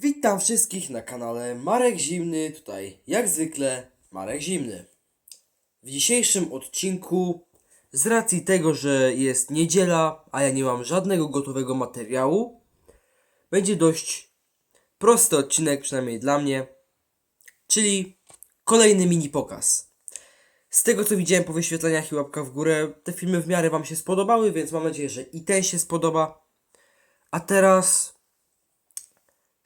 Witam wszystkich na kanale Marek Zimny, tutaj jak zwykle Marek Zimny. W dzisiejszym odcinku, z racji tego, że jest niedziela, a ja nie mam żadnego gotowego materiału, będzie dość prosty odcinek, przynajmniej dla mnie, czyli kolejny mini pokaz. Z tego co widziałem po wyświetleniach i łapkach w górę, te filmy w miarę Wam się spodobały, więc mam nadzieję, że i ten się spodoba. A teraz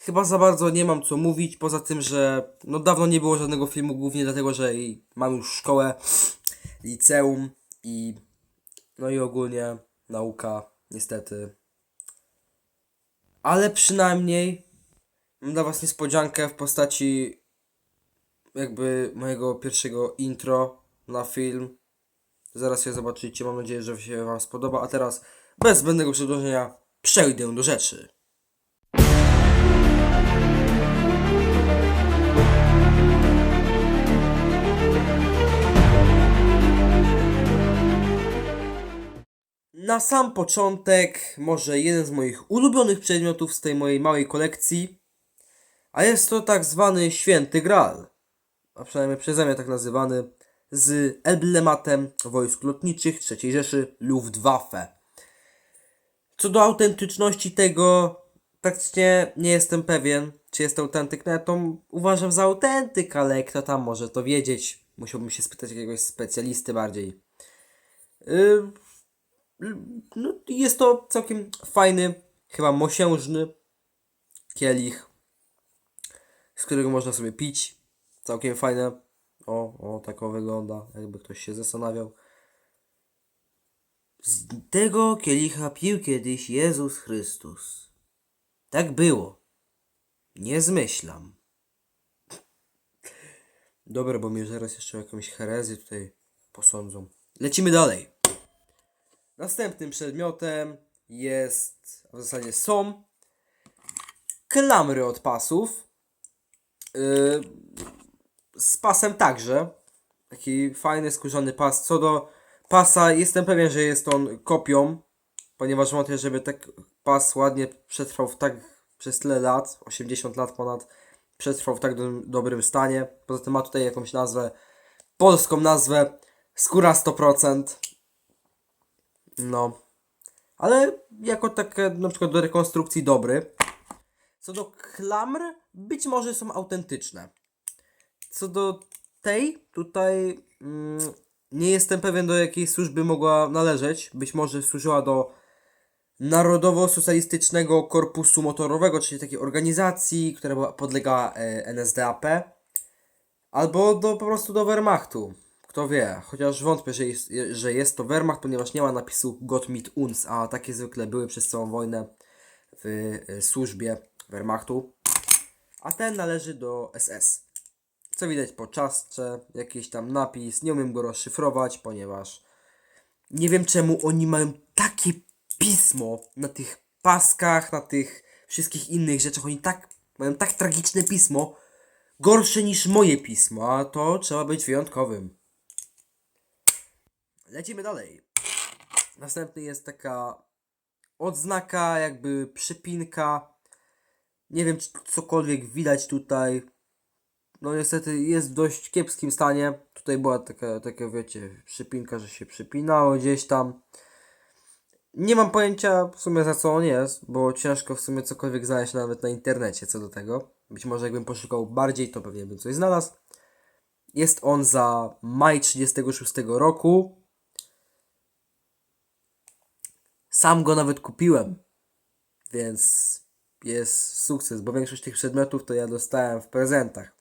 Chyba za bardzo nie mam co mówić, poza tym, że no dawno nie było żadnego filmu, głównie dlatego, że i mam już szkołę, liceum i no i ogólnie nauka, niestety. Ale przynajmniej mam dla Was niespodziankę w postaci jakby mojego pierwszego intro na film. Zaraz je zobaczycie, mam nadzieję, że się Wam spodoba, a teraz bez zbędnego przedłużenia przejdę do rzeczy. Na sam początek, może jeden z moich ulubionych przedmiotów z tej mojej małej kolekcji, a jest to tak zwany święty Graal, a przynajmniej przeze mnie tak nazywany, z emblematem wojsk lotniczych III Rzeszy Luftwaffe. Co do autentyczności tego, praktycznie nie jestem pewien, czy jest to autentyk. No to uważam za autentyk, ale kto tam może to wiedzieć? Musiałbym się spytać jakiegoś specjalisty bardziej. Yy, no, jest to całkiem fajny, chyba mosiężny kielich, z którego można sobie pić. Całkiem fajne. O, o, tak o wygląda, jakby ktoś się zastanawiał. Z tego kielicha pił kiedyś Jezus Chrystus. Tak było. Nie zmyślam. Dobra, bo mnie zaraz jeszcze jakąś herezję tutaj posądzą. Lecimy dalej. Następnym przedmiotem jest, w zasadzie są klamry od pasów. Yy, z pasem także. Taki fajny, skórzany pas. Co do pasa, jestem pewien, że jest on kopią, ponieważ wątpię, żeby tak pas ładnie przetrwał w tak przez tyle lat, 80 lat ponad, przetrwał w tak do, dobrym stanie. Poza tym ma tutaj jakąś nazwę, polską nazwę, skóra 100%. No. Ale jako takie na przykład do rekonstrukcji dobry. Co do klamr, być może są autentyczne. Co do tej, tutaj mm, nie jestem pewien do jakiej służby mogła należeć. Być może służyła do Narodowo-Socjalistycznego Korpusu Motorowego, czyli takiej organizacji, która podlegała e, NSDAP. Albo do, po prostu do Wehrmachtu. Kto wie, chociaż wątpię, że jest, że jest to Wehrmacht, ponieważ nie ma napisu Gott mit uns, a takie zwykle były przez całą wojnę w e, służbie Wehrmachtu. A ten należy do SS. Co widać po czaszce, jakiś tam napis, nie umiem go rozszyfrować, ponieważ nie wiem czemu oni mają takie pismo na tych paskach, na tych wszystkich innych rzeczach. Oni tak mają tak tragiczne pismo, gorsze niż moje pismo, a to trzeba być wyjątkowym. Lecimy dalej. Następny jest taka odznaka, jakby przypinka. Nie wiem, czy cokolwiek widać tutaj. No niestety jest w dość kiepskim stanie. Tutaj była taka, taka wiecie, przypinka, że się przypinało gdzieś tam. Nie mam pojęcia w sumie za co on jest, bo ciężko w sumie cokolwiek znaleźć nawet na internecie co do tego. Być może jakbym poszukał bardziej, to pewnie bym coś znalazł. Jest on za maj 36 roku. Sam go nawet kupiłem, więc jest sukces, bo większość tych przedmiotów to ja dostałem w prezentach.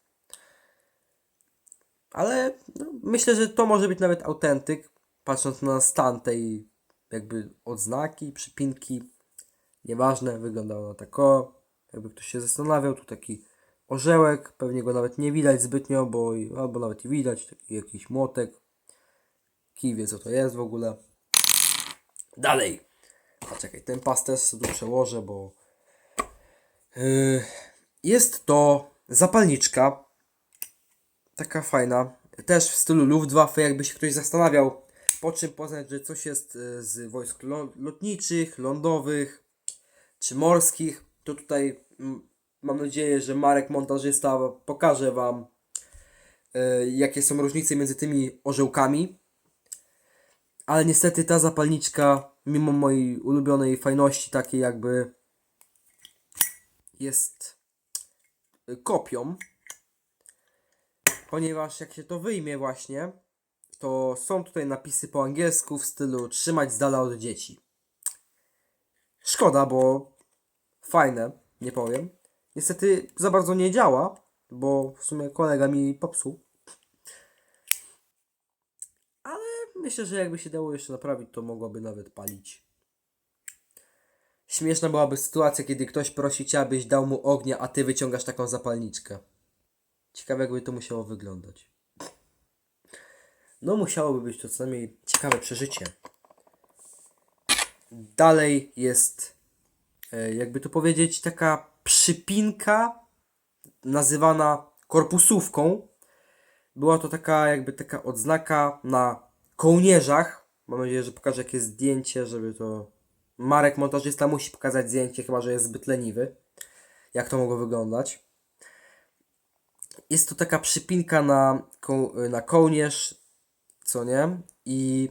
Ale no, myślę, że to może być nawet autentyk, patrząc na stan tej jakby odznaki, przypinki. Nieważne, wygląda ona tak o. Jakby ktoś się zastanawiał, tu taki orzełek, pewnie go nawet nie widać zbytnio, bo albo nawet i widać, taki jakiś młotek. Kij wie co to jest w ogóle. Dalej. Czekaj, ten pas też sobie przełożę, bo yy, jest to zapalniczka. Taka fajna. Też w stylu Luftwaffe, jakby się ktoś zastanawiał, po czym poznać, że coś jest y, z wojsk lo- lotniczych, lądowych czy morskich, to tutaj mm, Mam nadzieję, że Marek montażysta pokaże Wam, e, jakie są różnice między tymi orzełkami. Ale niestety ta zapalniczka, mimo mojej ulubionej fajności, takiej jakby jest y, kopią. Ponieważ jak się to wyjmie właśnie, to są tutaj napisy po angielsku w stylu trzymać z dala od dzieci. Szkoda, bo fajne, nie powiem. Niestety za bardzo nie działa, bo w sumie kolega mi popsuł. Ale myślę, że jakby się dało jeszcze naprawić, to mogłoby nawet palić. Śmieszna byłaby sytuacja, kiedy ktoś prosi cię, abyś dał mu ognia, a ty wyciągasz taką zapalniczkę. Ciekawe, jakby to musiało wyglądać. No, musiałoby być to co najmniej ciekawe przeżycie. Dalej jest, e, jakby to powiedzieć, taka przypinka nazywana korpusówką. Była to taka, jakby taka odznaka na kołnierzach. Mam nadzieję, że pokażę jakieś zdjęcie, żeby to. Marek montażysta musi pokazać zdjęcie, chyba że jest zbyt leniwy. Jak to mogło wyglądać. Jest to taka przypinka na, ko- na kołnierz, co nie? I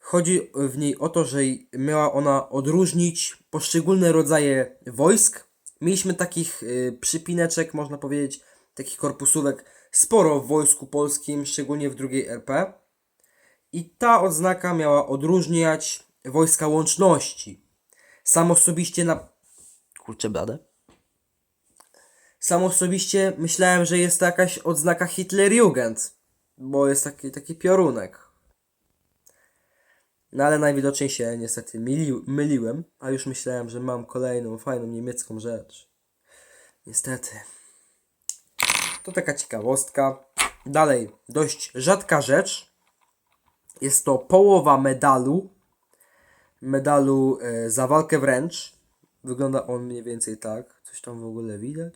chodzi w niej o to, że miała ona odróżnić poszczególne rodzaje wojsk. Mieliśmy takich y, przypineczek, można powiedzieć, takich korpusówek sporo w wojsku polskim, szczególnie w drugiej RP. I ta odznaka miała odróżniać wojska łączności. Sam osobiście na... Kurczę bladę. Sam osobiście myślałem, że jest to jakaś odznaka Hitlerjugend, bo jest taki, taki piorunek. No ale najwidoczniej się niestety myli, myliłem, a już myślałem, że mam kolejną fajną niemiecką rzecz. Niestety. To taka ciekawostka. Dalej, dość rzadka rzecz. Jest to połowa medalu. Medalu e, za walkę wręcz. Wygląda on mniej więcej tak. Coś tam w ogóle widać?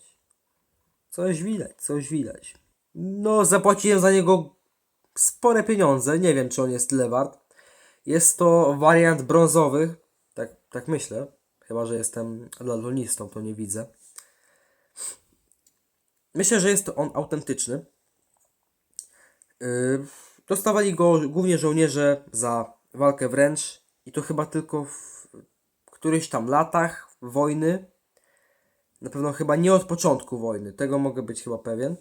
Coś widać, coś widać. No, zapłaciłem za niego spore pieniądze. Nie wiem, czy on jest tyle wart. Jest to wariant brązowy. Tak, tak myślę. Chyba, że jestem daltonistą, to nie widzę. Myślę, że jest to on autentyczny. Yy, dostawali go głównie żołnierze za walkę wręcz i to chyba tylko w którychś tam latach wojny. Na pewno chyba nie od początku wojny. Tego mogę być chyba pewien.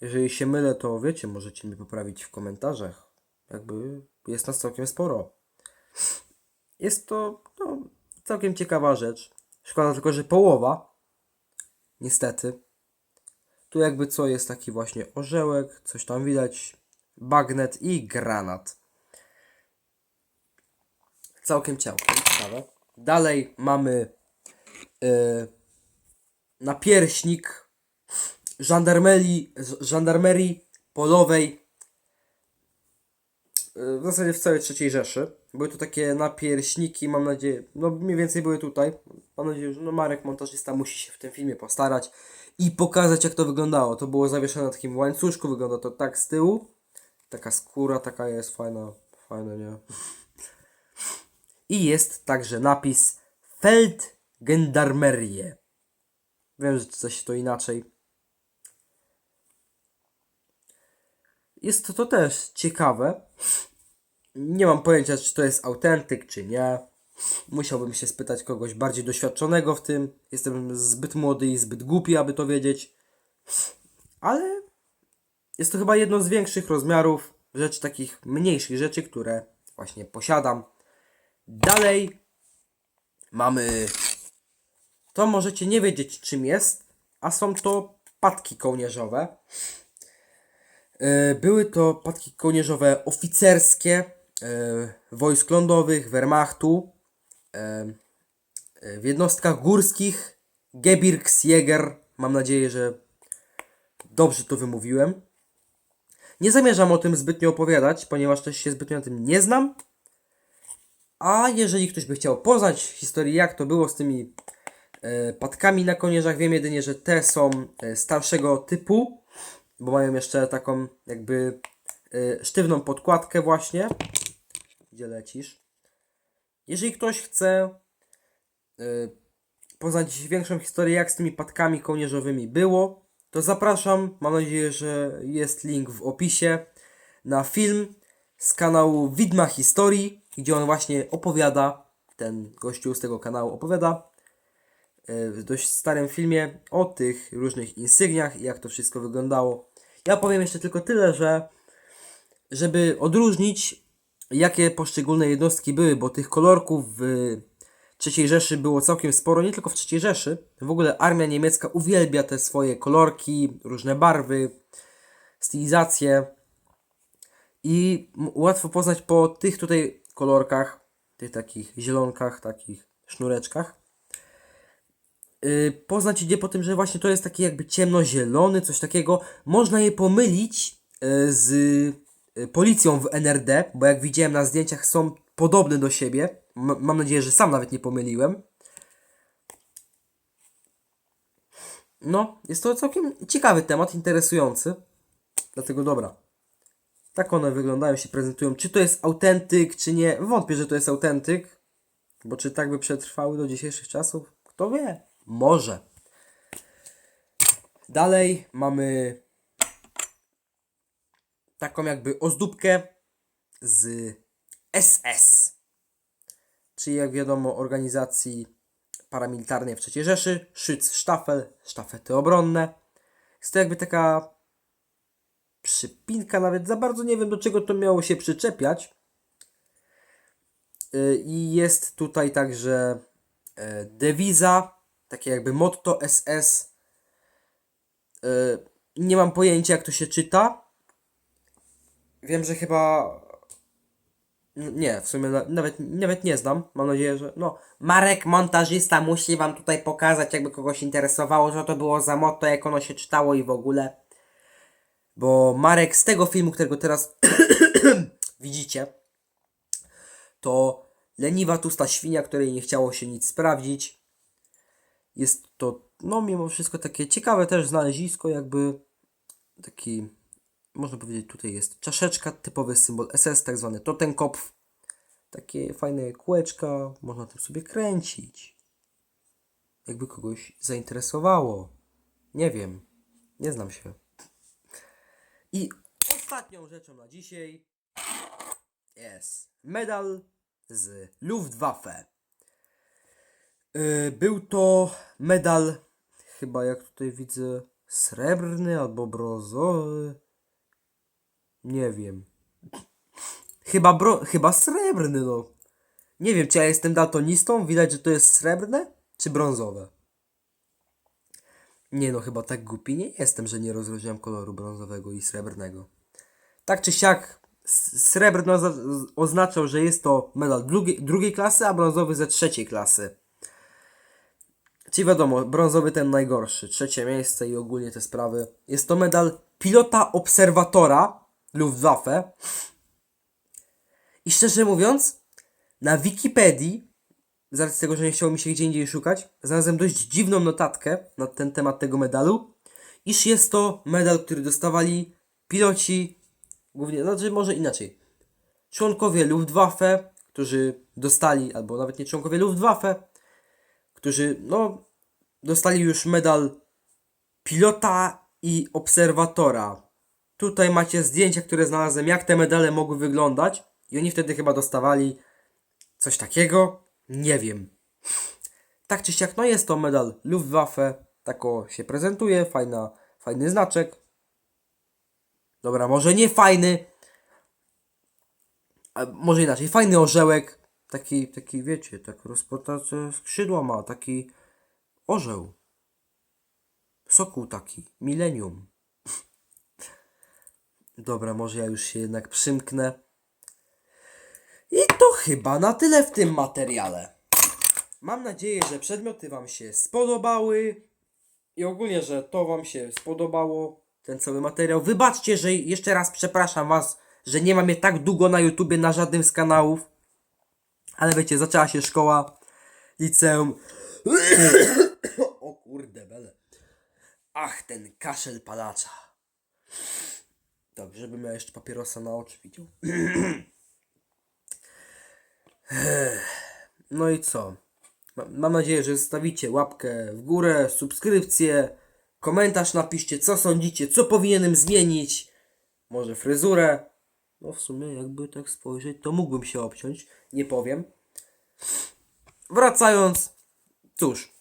Jeżeli się mylę, to wiecie, możecie mi poprawić w komentarzach. Jakby jest nas całkiem sporo. Jest to no, całkiem ciekawa rzecz. Szkoda tylko, że połowa. Niestety. Tu jakby co jest taki właśnie orzełek, coś tam widać, bagnet i granat. Całkiem całkiem ciekawe. Dalej mamy yy, napierśnik żandarmerii, polowej yy, w zasadzie w całej trzeciej Rzeszy. Były to takie napierśniki, mam nadzieję, no mniej więcej były tutaj. Mam nadzieję, że no Marek montażysta musi się w tym filmie postarać i pokazać jak to wyglądało. To było zawieszone na takim łańcuszku, wygląda to tak z tyłu. Taka skóra taka jest fajna, fajna, nie? I jest także napis Feldgendarmerie. Wiem, że coś to inaczej. Jest to, to też ciekawe. Nie mam pojęcia, czy to jest autentyk, czy nie. Musiałbym się spytać kogoś bardziej doświadczonego w tym. Jestem zbyt młody i zbyt głupi, aby to wiedzieć. Ale jest to chyba jedno z większych rozmiarów rzeczy, takich mniejszych rzeczy, które właśnie posiadam. Dalej mamy. To możecie nie wiedzieć, czym jest, a są to patki kołnierzowe. E, Były to patki kołnierzowe oficerskie e, wojsk lądowych, Wehrmachtu, e, w jednostkach górskich Gebirgsjäger. Mam nadzieję, że dobrze to wymówiłem. Nie zamierzam o tym zbytnio opowiadać, ponieważ też się zbytnio na tym nie znam. A jeżeli ktoś by chciał poznać historię, jak to było z tymi e, patkami na konierzach, wiem jedynie, że te są e, starszego typu, bo mają jeszcze taką jakby e, sztywną podkładkę właśnie. Gdzie lecisz? Jeżeli ktoś chce e, poznać większą historię, jak z tymi patkami kołnierzowymi było, to zapraszam. Mam nadzieję, że jest link w opisie na film z kanału Widma Historii, gdzie on właśnie opowiada, ten gościu z tego kanału opowiada e, w dość starym filmie o tych różnych insygniach i jak to wszystko wyglądało. Ja powiem jeszcze tylko tyle, że żeby odróżnić jakie poszczególne jednostki były, bo tych kolorków w III Rzeszy było całkiem sporo, nie tylko w III Rzeszy. W ogóle armia niemiecka uwielbia te swoje kolorki, różne barwy, stylizacje. I łatwo poznać po tych tutaj kolorkach, tych takich zielonkach, takich sznureczkach. Yy, poznać idzie po tym, że właśnie to jest taki jakby ciemnozielony, coś takiego. Można je pomylić yy, z yy, policją w NRD, bo jak widziałem na zdjęciach są podobne do siebie. Mam nadzieję, że sam nawet nie pomyliłem. No, jest to całkiem ciekawy temat, interesujący. Dlatego dobra. Tak one wyglądają, się prezentują. Czy to jest autentyk, czy nie? Wątpię, że to jest autentyk. Bo czy tak by przetrwały do dzisiejszych czasów? Kto wie? Może. Dalej mamy taką jakby ozdóbkę z SS. Czyli jak wiadomo organizacji paramilitarnej w III Rzeszy. Szyc-sztafel, sztafety obronne. Jest to jakby taka przypinka, nawet za bardzo nie wiem do czego to miało się przyczepiać. Y, I jest tutaj także e, dewiza, takie jakby motto SS. E, Nie mam pojęcia jak to się czyta. Wiem, że chyba. Nie, w sumie na- nawet, nawet nie znam. Mam nadzieję, że. No. Marek, montażysta, musi wam tutaj pokazać, jakby kogoś interesowało, co to było za motto, jak ono się czytało i w ogóle. Bo Marek z tego filmu, którego teraz widzicie, to leniwa tusta świnia, której nie chciało się nic sprawdzić. Jest to, no mimo wszystko, takie ciekawe też znalezisko, jakby taki, można powiedzieć, tutaj jest czaszeczka, typowy symbol SS, tak zwany totenkopf. Takie fajne kółeczka, można tym sobie kręcić. Jakby kogoś zainteresowało. Nie wiem, nie znam się. I ostatnią rzeczą na dzisiaj jest medal z Luftwaffe. Yy, Był to medal, chyba jak tutaj widzę, srebrny albo brązowy. Nie wiem. Chyba, bro, chyba srebrny, no. Nie wiem, czy ja jestem daltonistą, widać, że to jest srebrne, czy brązowe. Nie no, chyba tak głupi nie jestem, że nie rozróżniam koloru brązowego i srebrnego. Tak czy siak, s- srebrny oza- oznaczał, że jest to medal drugiej, drugiej klasy, a brązowy ze trzeciej klasy. Czyli wiadomo, brązowy ten najgorszy, trzecie miejsce i ogólnie te sprawy. Jest to medal pilota obserwatora Luftwaffe. I szczerze mówiąc, na Wikipedii, z tego, że nie chciało mi się gdzie indziej szukać, znalazłem dość dziwną notatkę na ten temat tego medalu, iż jest to medal, który dostawali piloci, głównie, znaczy może inaczej, członkowie Luftwaffe, którzy dostali, albo nawet nie członkowie Luftwaffe, którzy, no, dostali już medal pilota i obserwatora. Tutaj macie zdjęcia, które znalazłem, jak te medale mogły wyglądać. I oni wtedy chyba dostawali coś takiego. Nie wiem. Tak czy siak, no jest to medal Luftwaffe. Tako się prezentuje. Fajna, fajny znaczek. Dobra, może nie fajny. A może inaczej, fajny orzełek. Taki, taki wiecie, tak rozpotacze skrzydła ma. Taki orzeł. Sokół taki. Millennium. Dobra, może ja już się jednak przymknę. I to chyba na tyle w tym materiale. Mam nadzieję, że przedmioty Wam się spodobały i ogólnie, że to Wam się spodobało, ten cały materiał. Wybaczcie, że jeszcze raz przepraszam Was, że nie mam je tak długo na YouTubie na żadnym z kanałów. Ale wiecie, zaczęła się szkoła, liceum. o kurde, bele. Ach, ten kaszel palacza. Dobrze, żebym ja jeszcze papierosa na oczy widział. No i co? Ma- Mam nadzieję, że zostawicie łapkę w górę, subskrypcję, komentarz napiszcie, co sądzicie, co powinienem zmienić. Może fryzurę. No w sumie, jakby tak spojrzeć, to mógłbym się obciąć. Nie powiem. Wracając, cóż,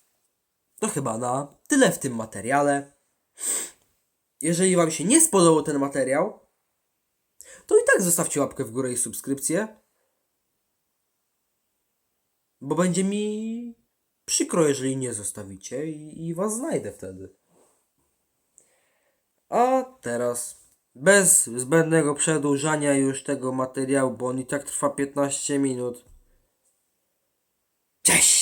to chyba na tyle w tym materiale. Jeżeli Wam się nie spodobał ten materiał, to i tak zostawcie łapkę w górę i subskrypcję. Bo będzie mi przykro, jeżeli nie zostawicie i, i Was znajdę wtedy. A teraz, bez zbędnego przedłużania już tego materiału, bo on i tak trwa 15 minut. Cześć!